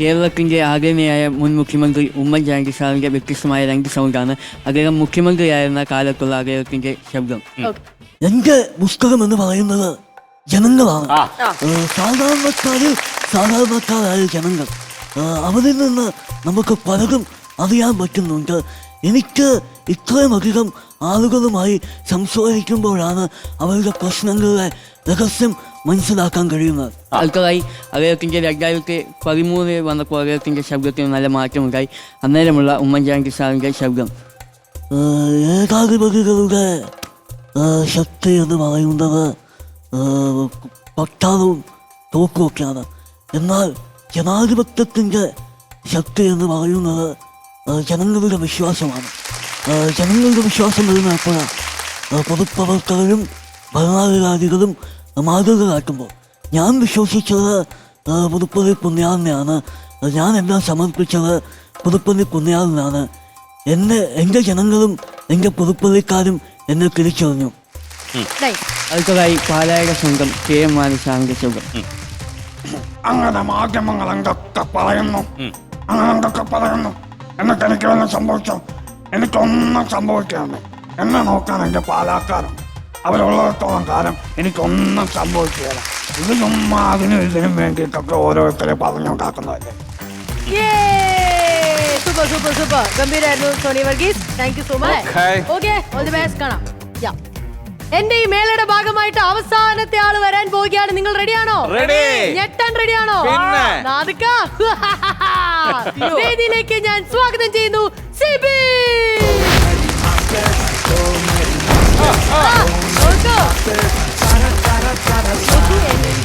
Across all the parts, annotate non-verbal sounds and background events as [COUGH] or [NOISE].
കേരളത്തിന്റെ ആദരണീയായ മുൻ മുഖ്യമന്ത്രി ഉമ്മൻചാണ്ടി സാറിന്റെ വ്യത്യസ്തമായ രണ്ട് സൗണ്ടാണ് അദ്ദേഹം മുഖ്യമന്ത്രിയായിരുന്ന കാലത്തുള്ള അദ്ദേഹത്തിന്റെ ശബ്ദം. എന്റെ പുസ്തകം എന്ന് പറയുന്നത് ജനങ്ങളാണ്. സാധാരണക്കാര് സാധാരണക്കാരായ ജനങ്ങൾ. അവരിൽ നിന്ന് നമുക്ക് പലതും അറിയാൻ പറ്റുന്നുണ്ട്. എനിക്ക് ഇത്രയും അധികം ആളുകളുമായി സംസാരിക്കുമ്പോഴാണ് അവരുടെ പ്രശ്നങ്ങളുടെ രഹസ്യം മനസ്സിലാക്കാൻ കഴിയുന്നത്. അടുത്തതായി അദ്ദേഹത്തിന്റെ രണ്ടായിരത്തി പതിമൂന്നിൽ വന്നപ്പോൾ അദ്ദേഹത്തിന്റെ ശബ്ദത്തിന് നല്ല മാറ്റമുണ്ടായി. അന്നേരമുള്ള ഉമ്മൻചാണ്ടി സാറിന്റെ ശബ്ദം. ഏകാധിപതികളുടെ ശക്തി എന്ന് പറയുന്നത് പട്ടാളവും തോക്കുമൊക്കെയാണ്. എന്നാൽ ജനാധിപത്യത്തിന്റെ ശക്തി എന്ന് പറയുന്നത് ജനങ്ങളുടെ വിശ്വാസമാണ്. ജനങ്ങളുടെ വിശ്വാസം വരുന്ന എപ്പോഴാണ് പൊതുപ്രവർത്തകരും ഭരണാധികാരികളും മാതൃക കാട്ടുമ്പോൾ ഞാൻ വിശ്വസിച്ചത് പുതുപ്പതി പുണ്യാളിനെയാണ് ഞാൻ എല്ലാം സമർപ്പിച്ചത് പുതുപ്പതി പുണ്യാളിനാണ് എന്നെ എന്റെ ജനങ്ങളും എന്റെ പുതുപ്പതിക്കാരും എന്നെ തിരിച്ചറിഞ്ഞു അടുത്തതായി പാലായുടെ സ്വന്തം കെ എം സാറിന്റെ ശബ്ദം അങ്ങനെ മാധ്യമങ്ങൾ എന്തൊക്കെ പറയുന്നു? അങ്ങനെ എന്തൊക്കെ പറയുന്നു? എന്നിട്ട് എനിക്ക് വല്ലതും സംഭവിച്ചോ? എനിക്കൊന്നും സംഭവിക്കാണ്ട് എന്നെ നോക്കാൻ എന്റെ പാലാക്കാരുണ്ട് അവരുള്ളിടത്തോളം കാലം എനിക്കൊന്നും സംഭവിക്കുകയില്ല. ഇത് ചുമ്മാ അതിനും ഇതിനും വേണ്ടിയിട്ടൊക്കെ ഓരോരുത്തരെ പറഞ്ഞുണ്ടാക്കുന്നതല്ലേ. Super super super ഗംഭീരായിരുന്നു Sony Varghese. Thank you so much Okay. Okay all the best കാണാം. യാ എന്റെ ഈ മേളയുടെ ഭാഗമായിട്ട് അവസാനത്തെ ആൾ വരാൻ പോവുകയാണ്. നിങ്ങൾ റെഡിയാണോ. ഞെട്ടാൻ റെഡിയാണോ പിന്നെ. നാദിക്ക. [LAUGHS] വേദിയിലേക്ക് ഞാൻ സ്വാഗതം ചെയ്യുന്നു സിബി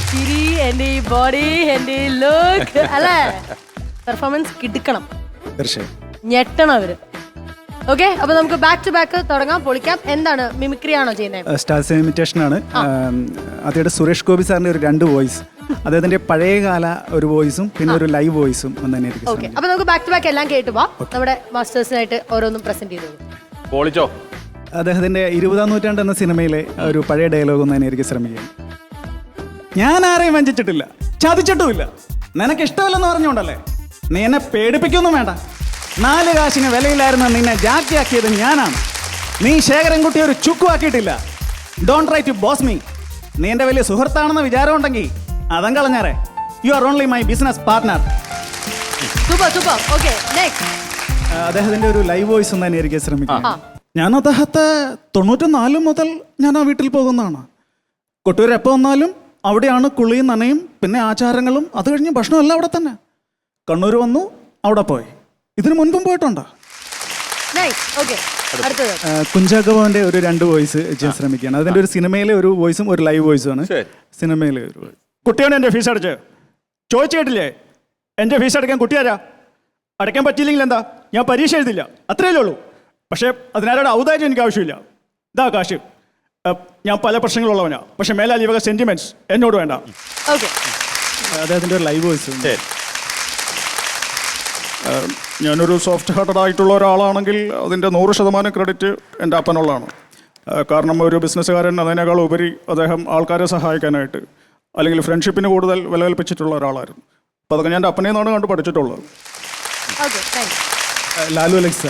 ചിരി എന്റെ ഈ ബോഡി എന്റെ ഈ ലുക്ക് അല്ലേ പെർഫോമൻസ് കിടുക്കണം തീർച്ചയായും ഞെട്ടണം അവർ ഓക്കെ അപ്പൊ നമുക്ക് ബാക്ക് ടു ബാക്ക് തുടങ്ങാം പൊളിക്കാം എന്താണ് മിമിക്രി ആണോ ചെയ്യുന്നത് സ്റ്റാർസ് ഇമിറ്റേഷൻ ആണ് അദ്ദേഹത്തെ സുരേഷ് ഗോപി സാറിന്റെ ഒരു രണ്ട് വോയിസ് അദ്ദേഹത്തിന്റെ പഴയകാല ഒരു വോയിസും പിന്നെ ഒരു ലൈവ് വോയിസും ഒന്ന് തന്നെ ആയിരിക്കും അപ്പൊ നമുക്ക് ബാക്ക് ടു ബാക്ക് എല്ലാം കേട്ടു പോവാം. നമ്മുടെ മാസ്റ്റേഴ്സിനായിട്ട് ഓരോന്നും പ്രസന്റ് ചെയ്തു പൊളിച്ചോ? അദ്ദേഹത്തിന്റെ ഇരുപതാം നൂറ്റാണ്ട് എന്ന സിനിമയിലെ ഒരു പഴയ ഡയലോഗ് ഒന്ന് തന്നെ ആയിരിക്കും ശ്രമിക്കുക ഞാൻ ആരെയും വഞ്ചിച്ചിട്ടില്ല. ചതിച്ചിട്ടുമില്ല. നിനക്ക് ഇഷ്ടമല്ലെന്ന് പറഞ്ഞുകൊണ്ടല്ലേ? നീ എന്നെ പേടിപ്പിക്കൊന്നും വേണ്ട. നാല് കാശിന് വിലയില്ലായിരുന്ന നിന്നെ ജാക്കിയാക്കിയത് ഞാനാണ്. നീ ശേഖരൻകുട്ടി ഒരു ചുക്കുവാക്കിയിട്ടില്ല don't try to boss me നീ എന്റെ വലിയ സുഹൃത്താണെന്ന വിചാരമുണ്ടെങ്കിൽ അതം കളഞ്ഞാറേ you are only my business partner super super okay next അദ്ദേഹത്തിന്റെ ഒരു ലൈവ് വോയിസ് ഒന്ന് തന്നെ ആയിരിക്കും ശ്രമിക്കുക ഞാൻ അദ്ദേഹത്തെ തൊണ്ണൂറ്റി മുതൽ ഞാൻ ആ വീട്ടിൽ പോകുന്നതാണ്. കൊട്ടൂർ എപ്പോൾ വന്നാലും അവിടെയാണ് കുളിയും നനയും പിന്നെ ആചാരങ്ങളും അത് കഴിഞ്ഞ് ഭക്ഷണം എല്ലാം അവിടെ തന്നെ. കണ്ണൂർ വന്നു അവിടെ പോയി. ഇതിനു മുൻപും പോയിട്ടുണ്ടോ? കുഞ്ചാക്കോവന്റെ ഒരു രണ്ട് വോയിസ് ചെയ്യാൻ ശ്രമിക്കുകയാണ്. അതിന്റെ ഒരു സിനിമയിലെ ഒരു വോയിസും ഒരു ലൈവ് വോയിസും ആണ്. സിനിമയിലെ ഒരു voice. കുട്ടിയാണ് എന്റെ ഫീസ് അടച്ച്. ചോദിച്ചിട്ടില്ലേ എന്റെ ഫീസ് അടയ്ക്കാൻ കുട്ടിയാരാ അടയ്ക്കാൻ പറ്റിയില്ലെങ്കിൽ എന്താ? ഞാൻ പരീക്ഷ എഴുതില്ല. അത്രയല്ലേ ഉള്ളൂ. പക്ഷേ അതിനാരുടെ ഔദാര്യം എനിക്ക് ആവശ്യമില്ല. ഇതാ കാശ്. ഞാൻ പല പ്രശ്നങ്ങളുള്ളവനാ. പക്ഷെ മേലാൽ ഇവക സെന്റിമെന്റ്സ് എന്നോട് വേണ്ട. അദ്ദേഹത്തിന്റെ അദ്ദേഹത്തിന്റെ ഒരു ലൈവ് വോയിസ് ഞാനൊരു സോഫ്റ്റ് ഹാർട്ടഡ് ആയിട്ടുള്ള ഒരാളാണെങ്കിൽ അതിന്റെ നൂറ് ശതമാനം ക്രെഡിറ്റ് എന്റെ അപ്പനുള്ളതാണ്. കാരണം ഒരു ബിസിനസ്സുകാരൻ അതിനേക്കാൾ ഉപരി അദ്ദേഹം ആൾക്കാരെ സഹായിക്കാനായിട്ട് അല്ലെങ്കിൽ ഫ്രണ്ട്ഷിപ്പിന് കൂടുതൽ വില കൽപ്പിച്ചിട്ടുള്ള ഒരാളായിരുന്നു. അപ്പോൾ അതൊക്കെ ഞാൻ അപ്പനെ നിന്നാണ് കണ്ട് പഠിച്ചിട്ടുള്ളത്. ലാലു അലക്സ്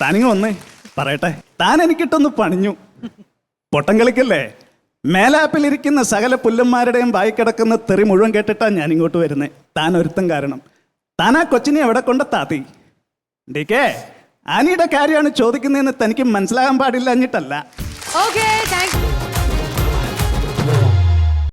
താനിങ് വന്നേ പറയട്ടെ. താൻ എനിക്കിട്ടൊന്ന് പണിഞ്ഞു. പൊട്ടം കളിക്കല്ലേ? മേലാപ്പിലിരിക്കുന്ന സകല പുല്ലന്മാരുടെയും വായി കിടക്കുന്ന തെറി മുഴുവൻ കേട്ടിട്ടാ ഞാൻ ഇങ്ങോട്ട് വരുന്നേ. താൻ ഒരുത്തം കാരണം. താൻ ആ കൊച്ചിനെ എവിടെ കൊണ്ട് താത്തി? ഡിക്കേ ആനിയുടെ കാര്യമാണ് ചോദിക്കുന്നതെന്ന് തനിക്ക് മനസ്സിലാകാൻ പാടില്ല എന്നിട്ടല്ല. Okay thanks